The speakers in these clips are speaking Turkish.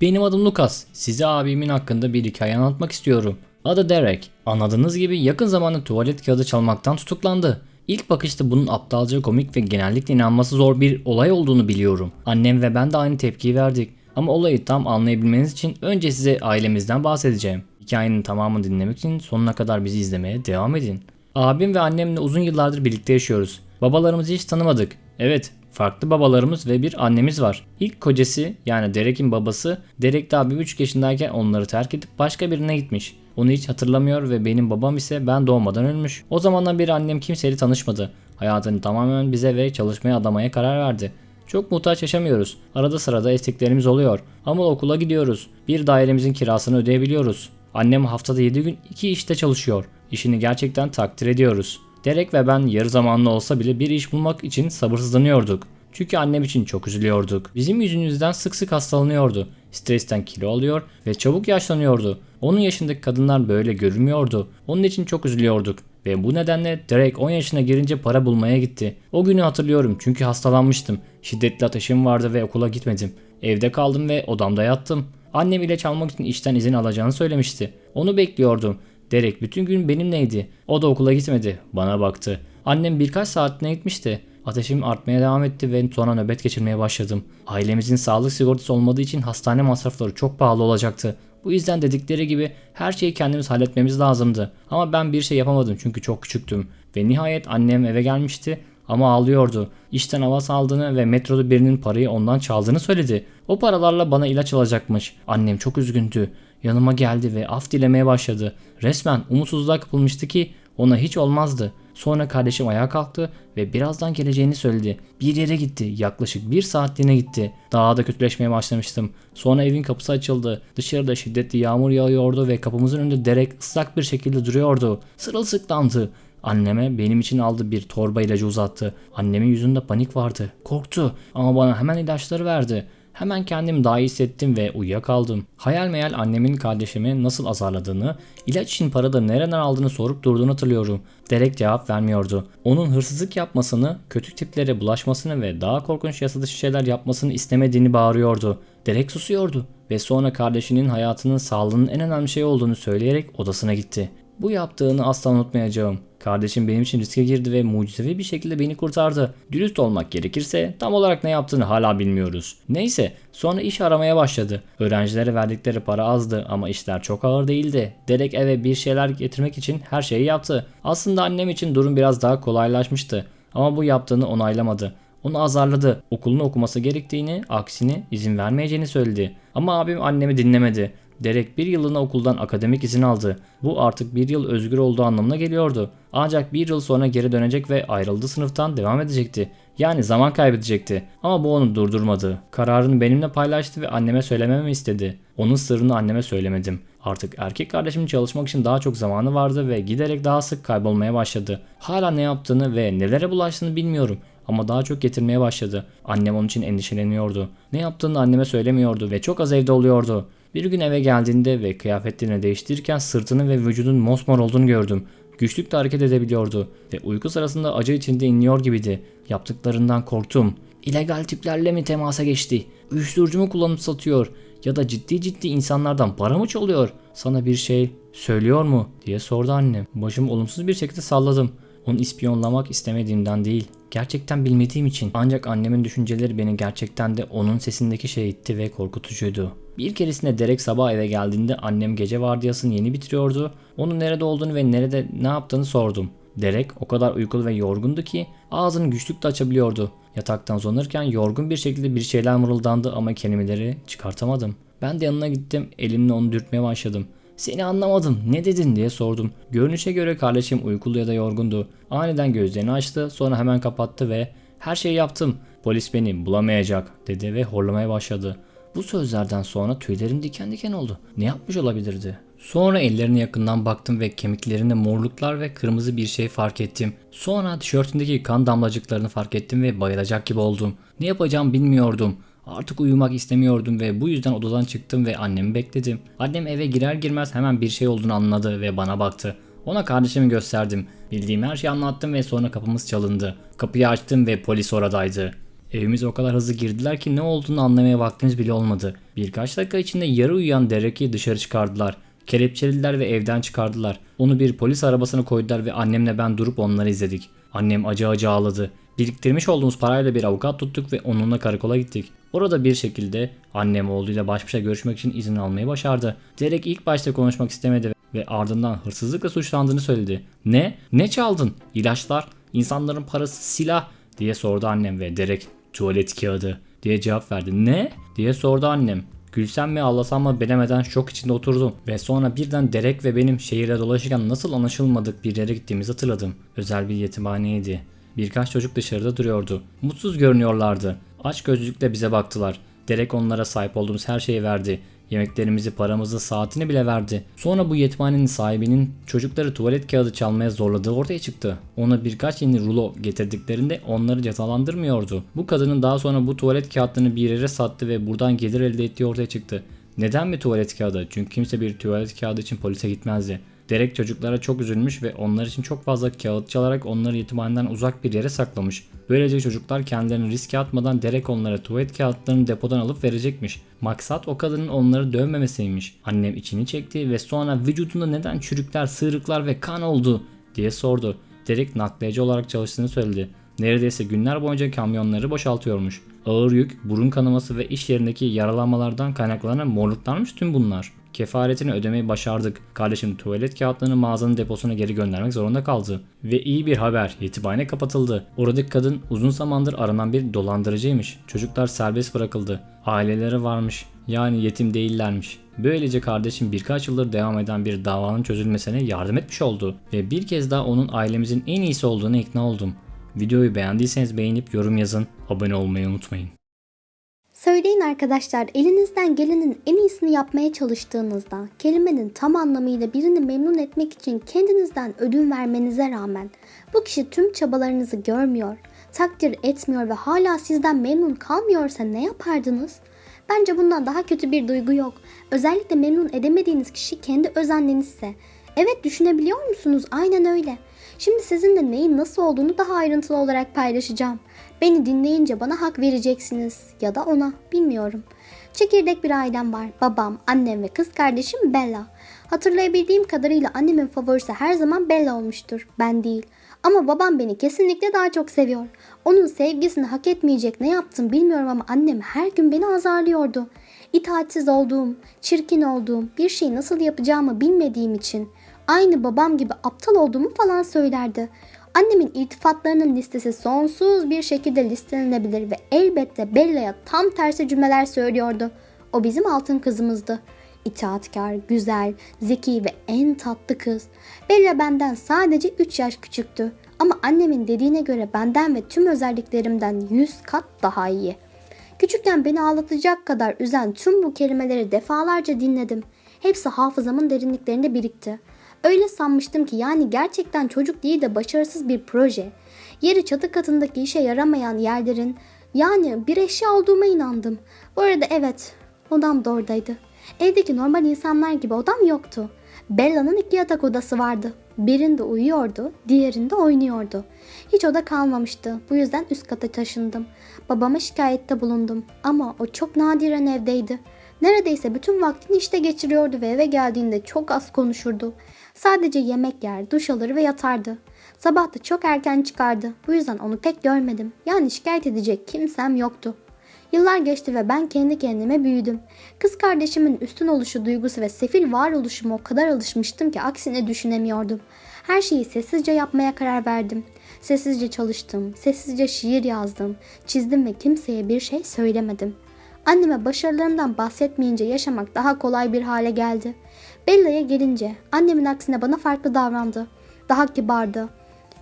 Benim adım Lucas. Size abimin hakkında bir hikaye anlatmak istiyorum. Adı Derek. Anladığınız gibi yakın zamanda tuvalet kağıdı çalmaktan tutuklandı. İlk bakışta bunun aptalca komik ve genellikle inanması zor bir olay olduğunu biliyorum. Annem ve ben de aynı tepkiyi verdik. Ama olayı tam anlayabilmeniz için önce size ailemizden bahsedeceğim. Hikayenin tamamını dinlemek için sonuna kadar bizi izlemeye devam edin. Abim ve annemle uzun yıllardır birlikte yaşıyoruz. Babalarımızı hiç tanımadık. Evet, farklı babalarımız ve bir annemiz var. İlk kocası yani Derek'in babası, Derek daha bir buçuk yaşındayken onları terk edip başka birine gitmiş. Onu hiç hatırlamıyor ve benim babam ise ben doğmadan ölmüş. O zamandan beri annem kimseyle tanışmadı. Hayatını tamamen bize ve çalışmaya adamaya karar verdi. Çok muhtaç yaşamıyoruz. Arada sırada isteklerimiz oluyor. Ama okula gidiyoruz. Bir dairemizin kirasını ödeyebiliyoruz. Annem haftada 7 gün 2 işte çalışıyor. İşini gerçekten takdir ediyoruz. Derek ve ben yarı zamanlı olsa bile bir iş bulmak için sabırsızlanıyorduk. Çünkü annem için çok üzülüyorduk. Bizim yüzümüzden sık sık hastalanıyordu. Stresten kilo alıyor ve çabuk yaşlanıyordu. Onun yaşındaki kadınlar böyle görünmüyordu. Onun için çok üzülüyorduk. Ve bu nedenle Derek 10 yaşına girince para bulmaya gitti. O günü hatırlıyorum çünkü hastalanmıştım. Şiddetli ateşim vardı ve okula gitmedim. Evde kaldım ve odamda yattım. Annem ilaç almak için işten izin alacağını söylemişti. Onu bekliyordum. Derek bütün gün benimleydi. O da okula gitmedi. Bana baktı. Annem birkaç saatine gitmişti. Ateşim artmaya devam etti ve sonra nöbet geçirmeye başladım. Ailemizin sağlık sigortası olmadığı için hastane masrafları çok pahalı olacaktı. Bu yüzden dedikleri gibi her şeyi kendimiz halletmemiz lazımdı. Ama ben bir şey yapamadım çünkü çok küçüktüm. Ve nihayet annem eve gelmişti ama ağlıyordu. İşten havas aldığını ve metroda birinin parayı ondan çaldığını söyledi. O paralarla bana ilaç alacakmış. Annem çok üzgündü. Yanıma geldi ve af dilemeye başladı. Resmen umutsuzluğa kapılmıştı ki ona hiç olmazdı. Sonra kardeşim ayağa kalktı ve birazdan geleceğini söyledi. Bir yere gitti. Yaklaşık bir saatliğine gitti. Daha da kötüleşmeye başlamıştım. Sonra evin kapısı açıldı. Dışarıda şiddetli yağmur yağıyordu ve kapımızın önünde Derek ıslak bir şekilde duruyordu. Sırılsıklandı. Anneme benim için aldığı bir torba ilacı uzattı. Annemin yüzünde panik vardı. Korktu ama bana hemen ilaçları verdi. Hemen kendimi daha iyi hissettim ve uyuyakaldım. Hayal meyal annemin kardeşimi nasıl azarladığını, ilaç için parada nereden aldığını sorup durduğunu hatırlıyorum. Derek cevap vermiyordu. Onun hırsızlık yapmasını, kötü tiplere bulaşmasını ve daha korkunç yasa dışı şeyler yapmasını istemediğini bağırıyordu. Derek susuyordu ve sonra kardeşinin hayatının sağlığının en önemli şey olduğunu söyleyerek odasına gitti. Bu yaptığını asla unutmayacağım. Kardeşim benim için riske girdi ve mucizevi bir şekilde beni kurtardı. Dürüst olmak gerekirse tam olarak ne yaptığını hala bilmiyoruz. Neyse sonra iş aramaya başladı. Öğrencilere verdikleri para azdı ama işler çok ağır değildi. Derek eve bir şeyler getirmek için her şeyi yaptı. Aslında annem için durum biraz daha kolaylaşmıştı. Ama bu yaptığını onaylamadı. Onu azarladı. Okulunu okuması gerektiğini, aksini izin vermeyeceğini söyledi. Ama abim annemi dinlemedi. Derek bir yılına okuldan akademik izin aldı. Bu artık bir yıl özgür olduğu anlamına geliyordu. Ancak bir yıl sonra geri dönecek ve ayrıldığı sınıftan devam edecekti. Yani zaman kaybedecekti. Ama bu onu durdurmadı. Kararını benimle paylaştı ve anneme söylememi istedi. Onun sırrını anneme söylemedim. Artık erkek kardeşimin çalışmak için daha çok zamanı vardı ve giderek daha sık kaybolmaya başladı. Hala ne yaptığını ve nelere bulaştığını bilmiyorum ama daha çok getirmeye başladı. Annem onun için endişeleniyordu. Ne yaptığını anneme söylemiyordu ve çok az evde oluyordu. Bir gün eve geldiğinde ve kıyafetlerini değiştirirken sırtının ve vücudun mosmor olduğunu gördüm. Güçlükle hareket edebiliyordu ve uyku sırasında acı içinde inliyor gibiydi. Yaptıklarından korktum. İlegal tiplerle mi temasa geçti? Uyuşturucu mu kullanıp satıyor? Ya da ciddi ciddi insanlardan para mı çalıyor? Sana bir şey söylüyor mu? diye sordu annem. Başımı olumsuz bir şekilde salladım. Onu ispiyonlamak istemediğimden değil. Gerçekten bilmediğim için. Ancak annemin düşünceleri beni gerçekten de onun sesindeki şey itti ve korkutucuydu. Bir keresinde Derek sabah eve geldiğinde annem gece vardiyasını yeni bitiriyordu. Onun nerede olduğunu ve nerede ne yaptığını sordum. Derek o kadar uykulu ve yorgundu ki ağzını güçlükle açabiliyordu. Yataktan uzanırken yorgun bir şekilde bir şeyler mırıldandı ama kelimeleri çıkartamadım. Ben de yanına gittim elimle onu dürtmeye başladım. Seni anlamadım ne dedin diye sordum. Görünüşe göre kardeşim uykulu ya da yorgundu. Aniden gözlerini açtı sonra hemen kapattı ve her şeyi yaptım. Polis beni bulamayacak dedi ve horlamaya başladı. Bu sözlerden sonra tüylerim diken diken oldu. Ne yapmış olabilirdi? Sonra ellerine yakından baktım ve kemiklerinde morluklar ve kırmızı bir şey fark ettim. Sonra tişörtündeki kan damlacıklarını fark ettim ve bayılacak gibi oldum. Ne yapacağım bilmiyordum. Artık uyumak istemiyordum ve bu yüzden odadan çıktım ve annemi bekledim. Annem eve girer girmez hemen bir şey olduğunu anladı ve bana baktı. Ona kardeşimi gösterdim. Bildiğim her şeyi anlattım ve sonra kapımız çalındı. Kapıyı açtım ve polis oradaydı. Evimize o kadar hızlı girdiler ki ne olduğunu anlamaya vaktimiz bile olmadı. Birkaç dakika içinde yarı uyuyan Derek'i dışarı çıkardılar. Kelepçelediler ve evden çıkardılar. Onu bir polis arabasına koydular ve annemle ben durup onları izledik. Annem acı acı ağladı. Biriktirmiş olduğumuz parayla bir avukat tuttuk ve onunla karakola gittik. Orada bir şekilde annem oğluyla baş başa görüşmek için izin almayı başardı. Derek ilk başta konuşmak istemedi ve ardından hırsızlıkla suçlandığını söyledi. Ne? Ne çaldın? İlaçlar, insanların parası, silah diye sordu annem ve Derek tuvalet kağıdı diye cevap verdi. Ne? diye sordu annem. Gülsem mi ağlasam mı bilemeden şok içinde oturdum ve sonra birden Derek ve benim şehirde dolaşırken nasıl anlaşılmadık bir yere gittiğimizi hatırladım. Özel bir yetimhaneydi. Birkaç çocuk dışarıda duruyordu. Mutsuz görünüyorlardı. Aç gözlükle bize baktılar. Derek onlara sahip olduğumuz her şeyi verdi. Yemeklerimizi, paramızı, saatini bile verdi. Sonra bu yetimhanenin sahibinin çocukları tuvalet kağıdı çalmaya zorladığı ortaya çıktı. Ona birkaç yeni rulo getirdiklerinde onları cezalandırmıyordu. Bu kadının daha sonra bu tuvalet kağıtlarını bir yere sattı ve buradan gelir elde ettiği ortaya çıktı. Neden bir tuvalet kağıdı? Çünkü kimse bir tuvalet kağıdı için polise gitmezdi. Derek çocuklara çok üzülmüş ve onlar için çok fazla kağıt çalarak onları yetimhaneden uzak bir yere saklamış. Böylece çocuklar kendilerini riske atmadan Derek onlara tuvalet kağıtlarını depodan alıp verecekmiş. Maksat o kadının onları dövmemesiymiş. Annem içini çekti ve sonra vücudunda neden çürükler, sığırıklar ve kan oldu diye sordu. Derek nakliyeci olarak çalıştığını söyledi. Neredeyse günler boyunca kamyonları boşaltıyormuş. Ağır yük, burun kanaması ve iş yerindeki yaralanmalardan kaynaklanan morluklarmış tüm bunlar. Kefaretini ödemeyi başardık. Kardeşim tuvalet kağıtlarını mağazanın deposuna geri göndermek zorunda kaldı. Ve iyi bir haber. Yetimhane kapatıldı. Oradaki kadın uzun zamandır aranan bir dolandırıcıymış. Çocuklar serbest bırakıldı. Aileleri varmış. Yani yetim değillermiş. Böylece kardeşim birkaç yıldır devam eden bir davanın çözülmesine yardım etmiş oldu. Ve bir kez daha onun ailemizin en iyisi olduğuna ikna oldum. Videoyu beğendiyseniz beğenip yorum yazın. Abone olmayı unutmayın. Söyleyin arkadaşlar elinizden gelenin en iyisini yapmaya çalıştığınızda kelimenin tam anlamıyla birini memnun etmek için kendinizden ödün vermenize rağmen bu kişi tüm çabalarınızı görmüyor, takdir etmiyor ve hala sizden memnun kalmıyorsa ne yapardınız? Bence bundan daha kötü bir duygu yok. Özellikle memnun edemediğiniz kişi kendi özenlenizse. Evet düşünebiliyor musunuz? Aynen öyle. Şimdi sizinle neyin nasıl olduğunu daha ayrıntılı olarak paylaşacağım. Beni dinleyince bana hak vereceksiniz ya da ona bilmiyorum. Çekirdek bir ailem var. Babam, annem ve kız kardeşim Bella. Hatırlayabildiğim kadarıyla annemin favorisi her zaman Bella olmuştur. Ben değil. Ama babam beni kesinlikle daha çok seviyor. Onun sevgisini hak etmeyecek ne yaptım bilmiyorum ama annem her gün beni azarlıyordu. İtaatsiz olduğum, çirkin olduğum, bir şeyi nasıl yapacağımı bilmediğim için aynı babam gibi aptal olduğumu falan söylerdi. Annemin iltifatlarının listesi sonsuz bir şekilde listelenebilir ve elbette Bella'ya tam tersi cümleler söylüyordu. O bizim altın kızımızdı. İtaatkar, güzel, zeki ve en tatlı kız. Bella benden sadece 3 yaş küçüktü. Ama annemin dediğine göre benden ve tüm özelliklerimden 100 kat daha iyi. Küçükken beni ağlatacak kadar üzen tüm bu kelimeleri defalarca dinledim. Hepsi hafızamın derinliklerinde birikti. Öyle sanmıştım ki yani gerçekten çocuk değil de başarısız bir proje. Yeri çatı katındaki işe yaramayan yerlerin yani bir eşya olduğuma inandım. Bu arada evet odam da oradaydı. Evdeki normal insanlar gibi odam yoktu. Bella'nın iki yatak odası vardı. Birinde uyuyordu, diğerinde oynuyordu. Hiç oda kalmamıştı. Bu yüzden üst kata taşındım. Babama şikayette bulundum ama o çok nadiren evdeydi. Neredeyse bütün vaktini işte geçiriyordu ve eve geldiğinde çok az konuşurdu. Sadece yemek yer, duş alır ve yatardı. Sabah da çok erken çıkardı. Bu yüzden onu pek görmedim. Yani şikayet edecek kimsem yoktu. Yıllar geçti ve ben kendi kendime büyüdüm. Kız kardeşimin üstün oluşu duygusu ve sefil varoluşuma o kadar alışmıştım ki aksine düşünemiyordum. Her şeyi sessizce yapmaya karar verdim. Sessizce çalıştım, sessizce şiir yazdım, çizdim ve kimseye bir şey söylemedim. Anneme başarılarımdan bahsetmeyince yaşamak daha kolay bir hale geldi. Bella'ya gelince annemin aksine bana farklı davrandı. Daha kibardı.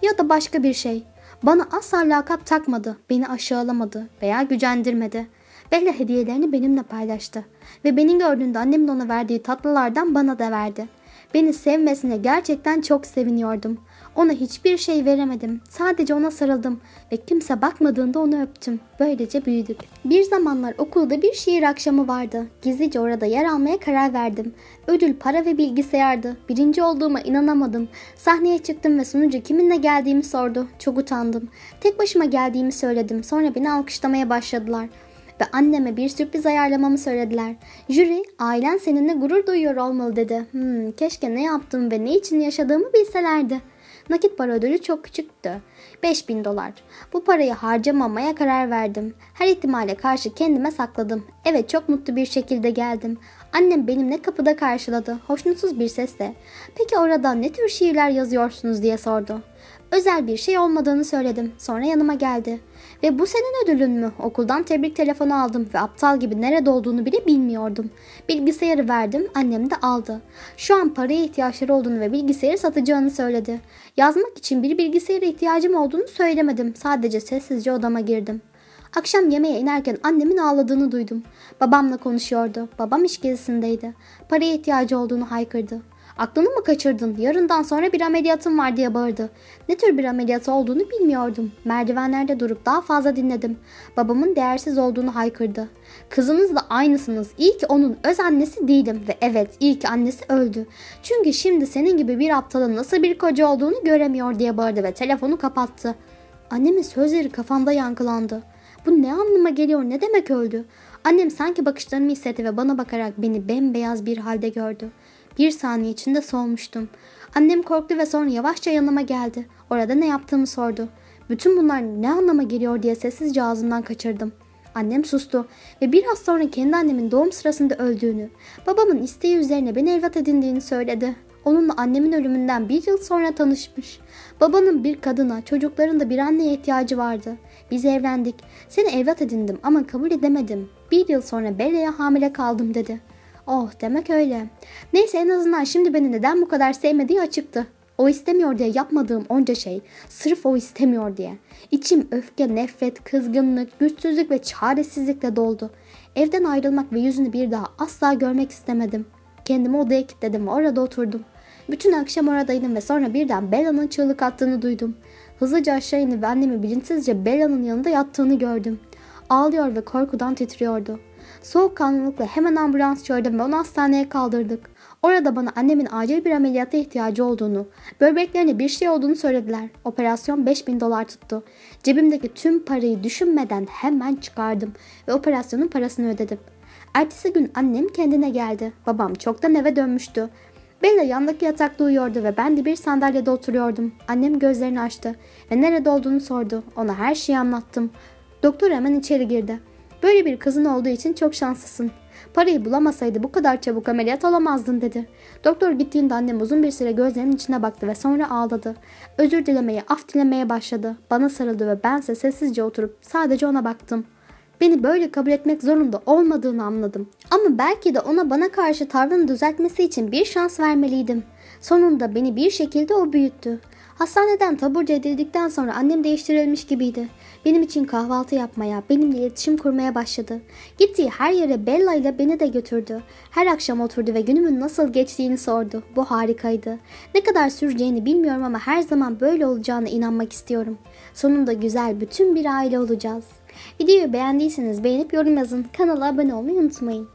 Ya da başka bir şey. Bana asla lakap takmadı, beni aşağılamadı veya gücendirmedi. Bella hediyelerini benimle paylaştı ve beni gördüğünde annemin ona verdiği tatlılardan bana da verdi. Beni sevmesine gerçekten çok seviniyordum. Ona hiçbir şey veremedim. Sadece ona sarıldım ve kimse bakmadığında onu öptüm. Böylece büyüdük. Bir zamanlar okulda bir şiir akşamı vardı. Gizlice orada yer almaya karar verdim. Ödül para ve bilgisayardı. Birinci olduğuma inanamadım. Sahneye çıktım ve sunucu kiminle geldiğimi sordu. Çok utandım. Tek başıma geldiğimi söyledim. Sonra beni alkışlamaya başladılar ve anneme bir sürpriz ayarlamamı söylediler. Jüri, ailen seninle gurur duyuyor olmalı dedi. Hmm, keşke ne yaptığımı ve ne için yaşadığımı bilselerdi. Nakit para ödülü çok küçüktü. 5000 dolar. Bu parayı harcamamaya karar verdim. Her ihtimale karşı kendime sakladım. Evet çok mutlu bir şekilde geldim. Annem benimle kapıda karşıladı. Hoşnutsuz bir sesle. Peki orada ne tür şiirler yazıyorsunuz diye sordu. Özel bir şey olmadığını söyledim. Sonra yanıma geldi. Ve bu senin ödülün mü? Okuldan tebrik telefonu aldım ve aptal gibi nerede olduğunu bile bilmiyordum. Bilgisayarı verdim, annem de aldı. Şu an paraya ihtiyaçları olduğunu ve bilgisayarı satacağını söyledi. Yazmak için bir bilgisayara ihtiyacım olduğunu söylemedim. Sadece sessizce odama girdim. Akşam yemeğe inerken annemin ağladığını duydum. Babamla konuşuyordu. Babam iş gezisindeydi. Paraya ihtiyacı olduğunu haykırdı. Aklını mı kaçırdın? Yarından sonra bir ameliyatım var diye bağırdı. Ne tür bir ameliyat olduğunu bilmiyordum. Merdivenlerde durup daha fazla dinledim. Babamın değersiz olduğunu haykırdı. Kızınızla aynısınız. İyi ki onun öz annesi değilim ve evet iyi ki annesi öldü. Çünkü şimdi senin gibi bir aptalın nasıl bir koca olduğunu göremiyor diye bağırdı ve telefonu kapattı. Annemin sözleri kafamda yankılandı. Bu ne anlama geliyor ne demek öldü? Annem sanki bakışlarımı hissetti ve bana bakarak beni bembeyaz bir halde gördü. Bir saniye içinde soğumuştum. Annem korktu ve sonra yavaşça yanıma geldi. Orada ne yaptığımı sordu. Bütün bunlar ne anlama geliyor diye sessizce ağzımdan kaçırdım. Annem sustu ve biraz sonra kendi annemin doğum sırasında öldüğünü, babamın isteği üzerine beni evlat edindiğini söyledi. Onunla annemin ölümünden bir yıl sonra tanışmış. Babanın bir kadına, çocukların da bir anneye ihtiyacı vardı. Biz evlendik. Seni evlat edindim ama kabul edemedim. Bir yıl sonra Bella'ya hamile kaldım dedi. Oh demek öyle. Neyse en azından şimdi beni neden bu kadar sevmediği açıktı. O istemiyor diye yapmadığım onca şey, sırf o istemiyor diye. İçim öfke, nefret, kızgınlık, güçsüzlük ve çaresizlikle doldu. Evden ayrılmak ve yüzünü bir daha asla görmek istemedim. Kendimi odaya kilitledim ve orada oturdum. Bütün akşam oradaydım ve sonra birden Bella'nın çığlık attığını duydum. Hızlıca aşağı ve annemi bilinçsizce Bella'nın yanında yattığını gördüm. Ağlıyor ve korkudan titriyordu. Soğukkanlılıkla hemen ambulans çağırdım ve onu hastaneye kaldırdık. Orada bana annemin acil bir ameliyata ihtiyacı olduğunu, böbreklerine bir şey olduğunu söylediler. Operasyon 5000 dolar tuttu. Cebimdeki tüm parayı düşünmeden hemen çıkardım ve operasyonun parasını ödedim. Ertesi gün annem kendine geldi. Babam çoktan eve dönmüştü. Bella yandaki yatakta uyuyordu ve ben de bir sandalyede oturuyordum. Annem gözlerini açtı ve nerede olduğunu sordu. Ona her şeyi anlattım. Doktor hemen içeri girdi. Böyle bir kızın olduğu için çok şanslısın. Parayı bulamasaydı bu kadar çabuk ameliyat olamazdın dedi. Doktor gittiğinde annem uzun bir süre gözlerinin içine baktı ve sonra ağladı. Özür dilemeye, af dilemeye başladı. Bana sarıldı ve bense sessizce oturup sadece ona baktım. Beni böyle kabul etmek zorunda olmadığını anladım. Ama belki de ona bana karşı tavrını düzeltmesi için bir şans vermeliydim. Sonunda beni bir şekilde o büyüttü. Hastaneden taburcu edildikten sonra annem değiştirilmiş gibiydi. Benim için kahvaltı yapmaya, benimle iletişim kurmaya başladı. Gittiği her yere Bella ile beni de götürdü. Her akşam oturdu ve günümün nasıl geçtiğini sordu. Bu harikaydı. Ne kadar süreceğini bilmiyorum ama her zaman böyle olacağına inanmak istiyorum. Sonunda güzel bütün bir aile olacağız. Videoyu beğendiyseniz beğenip yorum yazın. Kanala abone olmayı unutmayın.